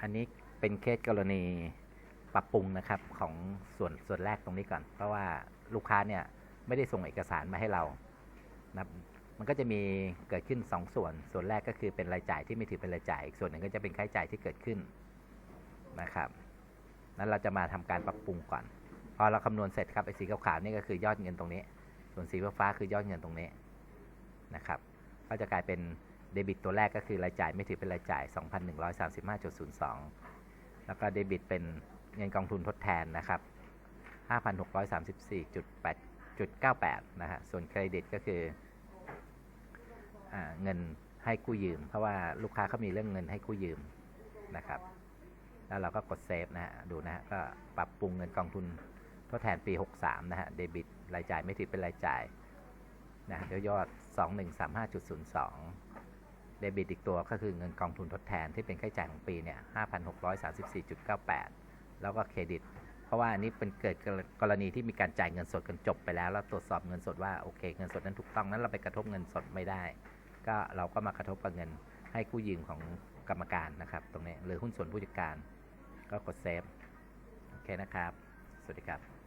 อันนี้เป็นเคสกรณีปรับปรุงนะครับของส่วนส่วนแรกตรงนี้ก่อน เพราะว่าลูกค้าเนี่ยไม่ได้ส่งเอกสารมาให้เรานะมันก็จะมีเกิดขึ้น 2ส่วน ส่วนแรกก็คือเป็นรายจ่ายที่ไม่ถือเป็นรายจ่าย อีกส่วนหนึ่งก็จะเป็นค่าใช้จ่ายที่เกิดขึ้นนะครับ นั้นเราจะมาทำการปรับปรุงก่อน พอเราคำนวณเสร็จครับไอ้สีขาวๆนี่ก็คือยอดเงินตรงนี้ ส่วนสีฟ้าคือยอดเงินตรงนี้นะครับ ก็จะกลายเป็น เดบิตตัวแรกก็คือรายจ่ายไม่ถือเป็นรายจ่าย 2,135.02 แล้วก็เดบิตเป็นเงินกองทุนทดแทนนะครับ 5,634.8.98 นะฮะ ส่วนเครดิตก็คืออเงินให้กู้ยืม เพราะว่าลูกค้าเขามีเรื่องเงินให้กู้ยืมนะครับ แล้วเราก็กดเซฟนะฮะ ดูนะฮะ ก็ปรับปรุงเงินกองทุนทดแทนปี 63 นะฮะ เดบิต รายจ่ายไม่ถือเป็นรายจ่ายนะฮะยอด 2135.02 เดบิตอีกตัวก็คือเงินกองทุนทดแทนที่เป็นค่าใช้จ่ายของปีเนี่ย5,634.98 แล้วก็เครดิต เพราะว่าอันนี้เป็นเกิดกรณีที่มีการจ่ายเงินสดกันจบไปแล้ว แล้วตรวจสอบเงินสดว่าโอเค เงินสดนั้นถูกต้องนั้นเราไปกระทบเงินสดไม่ได้ ก็เราก็มากระทบกับเงินให้กู้ยืมของกรรมการนะครับ ตรงนี้หรือหุ้นส่วนผู้จัดการก็กดเซฟโอเคนะครับ สวัสดีครับ